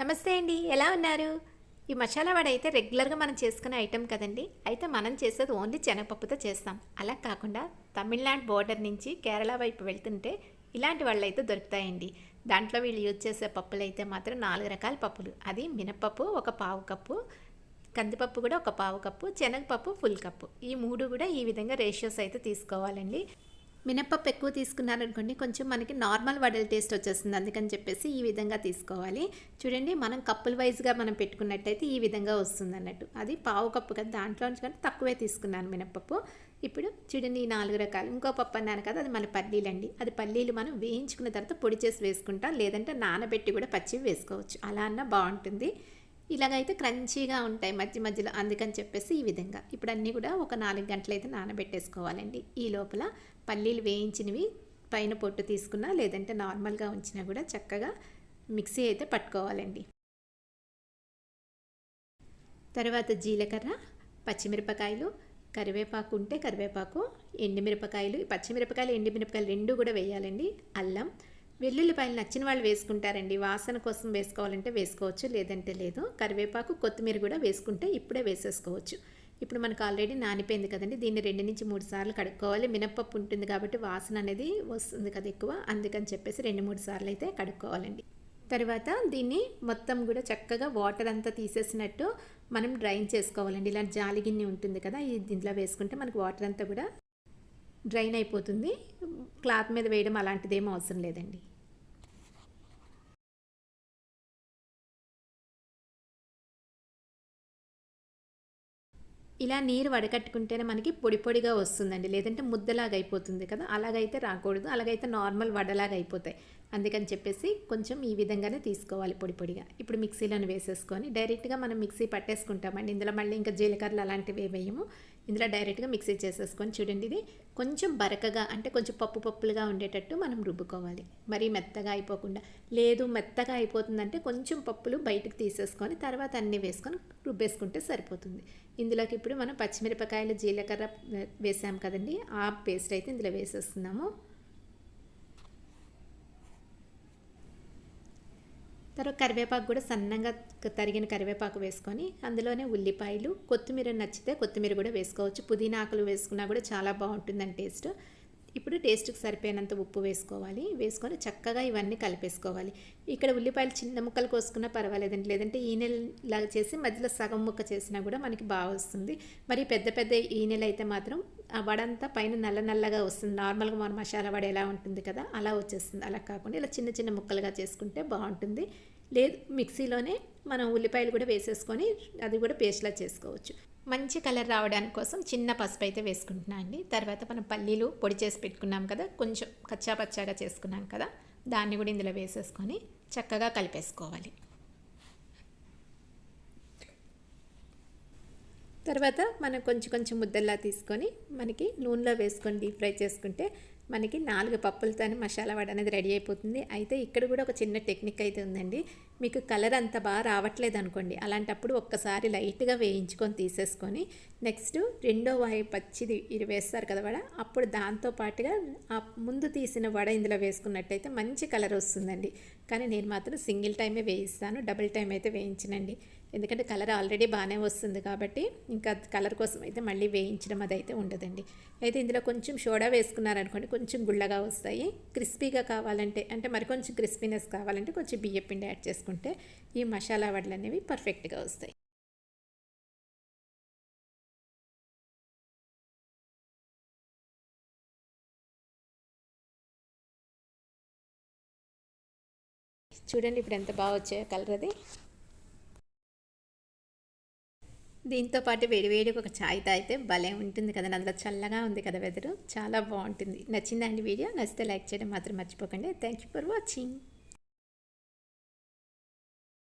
నమస్తే అండి ఎలా ఉన్నారు? ఈ మసాలా వడ అయితే రెగ్యులర్గా మనం చేసుకునే ఐటెం కదండి. అయితే మనం చేసేది ఓన్లీ శనగపప్పుతో చేస్తాం. అలా కాకుండా తమిళనాడు బోర్డర్ నుంచి కేరళ వైపు వెళ్తుంటే ఇలాంటి వాళ్ళు అయితే దొరుకుతాయండి. దాంట్లో వీళ్ళు యూజ్ చేసే పప్పులు అయితే మాత్రం నాలుగు రకాల పప్పులు. అది మినపప్పు ఒక పావు కప్పు కందిపప్పు కూడా ఒక పావు కప్పు శనగపప్పు ఫుల్ కప్పు. ఈ మూడు కూడా ఈ విధంగా రేషియోస్ అయితే తీసుకోవాలండి. మినప్పప్పు ఎక్కువ తీసుకున్నారనుకోండి కొంచెం మనకి నార్మల్ వడల టేస్ట్ వచ్చేస్తుంది. అందుకని చెప్పేసి ఈ విధంగా తీసుకోవాలి. చూడండి మనం కప్పుల వైజ్గా మనం పెట్టుకున్నట్టయితే ఈ విధంగా వస్తుంది అన్నట్టు అది పావు కప్పు కదా దాంట్లో నుంచి కంటే తక్కువే తీసుకున్నాను మినప్పప్పు ఇప్పుడు చూడండి ఈ నాలుగు రకాలు. ఇంకో పప్పు అన్నాను కదా అది మన పల్లీలు అండి అది పల్లీలు మనం వేయించుకున్న తర్వాత పొడి చేసి వేసుకుంటాం లేదంటే నానబెట్టి కూడా పచ్చివి వేసుకోవచ్చు. అలా అన్నా బాగుంటుంది. ఇలాగైతే క్రంచీగా ఉంటాయి మధ్య మధ్యలో. అందుకని చెప్పేసి ఈ విధంగా. ఇప్పుడు అన్నీ కూడా ఒక నాలుగు గంటలు అయితే నానబెట్టేసుకోవాలండి. ఈ లోపల పల్లీలు వేయించినవి పైన పొట్టు తీసుకున్నా లేదంటే నార్మల్గా ఉంచినా కూడా చక్కగా మిక్సీ అయితే పట్టుకోవాలండి. తర్వాత జీలకర్ర పచ్చిమిరపకాయలు కరివేపాకు ఉంటే కరివేపాకు ఎండుమిరపకాయలు పచ్చిమిరపకాయలు ఎండుమిరపకాయలు రెండు కూడా వేయాలండి. అల్లం వెల్లుల్లిపాయలు నచ్చిన వాళ్ళు వేసుకుంటారండి. వాసన కోసం వేసుకోవాలంటే వేసుకోవచ్చు లేదంటే లేదు. కరివేపాకు కొత్తిమీర కూడా వేసుకుంటే ఇప్పుడే వేసేసుకోవచ్చు. ఇప్పుడు మనకు ఆల్రెడీ నానిపోయింది కదండి. దీన్ని రెండు నుంచి మూడు సార్లు కడుక్కోవాలి. మినప్పప్పు ఉంటుంది కాబట్టి వాసన అనేది వస్తుంది కదా ఎక్కువ. అందుకని చెప్పేసి రెండు మూడు సార్లు అయితే కడుక్కోవాలండి. తర్వాత దీన్ని మొత్తం కూడా చక్కగా వాటర్ అంతా తీసేసినట్టు మనం డ్రైన్ చేసుకోవాలండి. ఇలాంటి జాలి గిన్నె ఉంటుంది కదా ఇది దీంట్లో వేసుకుంటే మనకు వాటర్ అంతా కూడా డ్రైన్ అయిపోతుంది. క్లాత్ మీద వేయడం అలాంటిది ఏం అవసరం లేదండి. ఇలా నీరు వడకట్టుకుంటేనే మనకి పొడి పొడిగా వస్తుందండి. లేదంటే ముద్దలాగా అయిపోతుంది కదా. అలాగైతే రాకూడదు. అలాగైతే నార్మల్ వడలాగా అయిపోతాయి. అందుకని చెప్పేసి కొంచెం ఈ విధంగానే తీసుకోవాలి పొడి పొడిగా. ఇప్పుడు మిక్సీలోని వేసేసుకొని డైరెక్ట్గా మనం మిక్సీ పట్టేసుకుంటామండి. ఇందులో మళ్ళీ ఇంకా జీలకర్రలు అలాంటివి వేయము. ఇందులో డైరెక్ట్గా మిక్సీ చేసేసుకొని చూడండి ఇది కొంచెం బరకగా అంటే కొంచెం పప్పు పప్పులుగా ఉండేటట్టు మనం రుబ్బుకోవాలి. మరీ మెత్తగా అయిపోకుండా. లేదు మెత్తగా అయిపోతుందంటే కొంచెం పప్పులు బయటకు తీసేసుకొని తర్వాత అన్నీ వేసుకొని రుబ్బేసుకుంటే సరిపోతుంది. ఇందులోకి ఇప్పుడు మనం పచ్చిమిరపకాయలు జీలకర్ర వేసాం కదండి. ఆ పేస్ట్ అయితే ఇందులో వేసేస్తున్నాము. తర్వాత కరివేపాకు కూడా సన్నగా తరిగిన కరివేపాకు వేసుకొని అందులోనే ఉల్లిపాయలు కొత్తిమీర నచ్చితే కొత్తిమీర కూడా వేసుకోవచ్చు. పుదీనా ఆకులు వేసుకున్నా కూడా చాలా బాగుంటుందని టేస్ట్. ఇప్పుడు టేస్ట్కి సరిపోయినంత ఉప్పు వేసుకోవాలి. వేసుకొని చక్కగా ఇవన్నీ కలిపేసుకోవాలి. ఇక్కడ ఉల్లిపాయలు చిన్న ముక్కలు కోసుకున్నా పర్వాలేదండి. లేదంటే ఈనెలాగా చేసి మధ్యలో సగం ముక్క చేసినా కూడా మనకి బాగా వస్తుంది. మరి పెద్ద పెద్ద ఈనెలు అయితే మాత్రం ఆ వడంతా పైన నల్ల నల్లగా వస్తుంది. నార్మల్గా మన మసాలా వడ ఎలా ఉంటుంది కదా అలా వచ్చేస్తుంది. అలా కాకుండా ఇలా చిన్న చిన్న ముక్కలుగా చేసుకుంటే బాగుంటుంది. లేదు మిక్సీలోనే మనం ఉల్లిపాయలు కూడా వేసేసుకొని అది కూడా పేస్ట్లా చేసుకోవచ్చు. మంచి కలర్ రావడానికి కోసం చిన్న పసుపు అయితే వేసుకుంటున్నా అండి. తర్వాత మనం పల్లీలు పొడి చేసి పెట్టుకున్నాం కదా కొంచెం కచ్చా పచ్చాగా చేసుకున్నాం కదా దాన్ని కూడా ఇందులో వేసేసుకొని చక్కగా కలిపేసుకోవాలి. తర్వాత మనం కొంచెం కొంచెం ముద్దల్లా తీసుకొని మనకి నూనెలో వేసుకొని డీప్ ఫ్రై చేసుకుంటే మనకి నాలుగు పప్పులతో మసాలా వడ అనేది రెడీ అయిపోతుంది. అయితే ఇక్కడ కూడా ఒక చిన్న టెక్నిక్ అయితే ఉందండి. మీకు కలర్ అంత బాగా రావట్లేదు అనుకోండి అలాంటప్పుడు ఒక్కసారి లైట్గా వేయించుకొని తీసేసుకొని నెక్స్ట్ రెండో వాయి పచ్చిది ఇది వేస్తారు కదా వడ అప్పుడు దాంతో పాటుగా ఆ ముందు తీసిన వడ ఇందులో వేసుకున్నట్టయితే మంచి కలర్ వస్తుందండి. కానీ నేను మాత్రం సింగిల్ టైమే వేయిస్తాను డబుల్ టైం అయితే వేయించనండి. ఎందుకంటే కలర్ ఆల్రెడీ బాగానే వస్తుంది కాబట్టి ఇంకా కలర్ కోసం అయితే మళ్ళీ వేయించడం అది అయితే ఉండదండి. అయితే ఇందులో కొంచెం సోడా వేసుకున్నారనుకోండి కొంచెం గుళ్ళగా వస్తాయి. క్రిస్పీగా కావాలంటే అంటే మరి కొంచెం క్రిస్పీనెస్ కావాలంటే కొంచెం బియ్య పిండి యాడ్ చేసుకుంటాం ఈ మసాలా వడలు అనేవి పర్ఫెక్ట్గా వస్తాయి. చూడండి ఇప్పుడు ఎంత బాగా వచ్చాయో కలర్ అది. దీంతో పాటు వేడివేడికి ఒక ఛాయ్ తాగితే భలే ఉంటుంది కదా అందులో చల్లగా ఉంది కదా వెదరు చాలా బాగుంటుంది. నచ్చిందా అండి వీడియో? నచ్చితే లైక్ చేయడం మాత్రం మర్చిపోకండి. Thank you for watching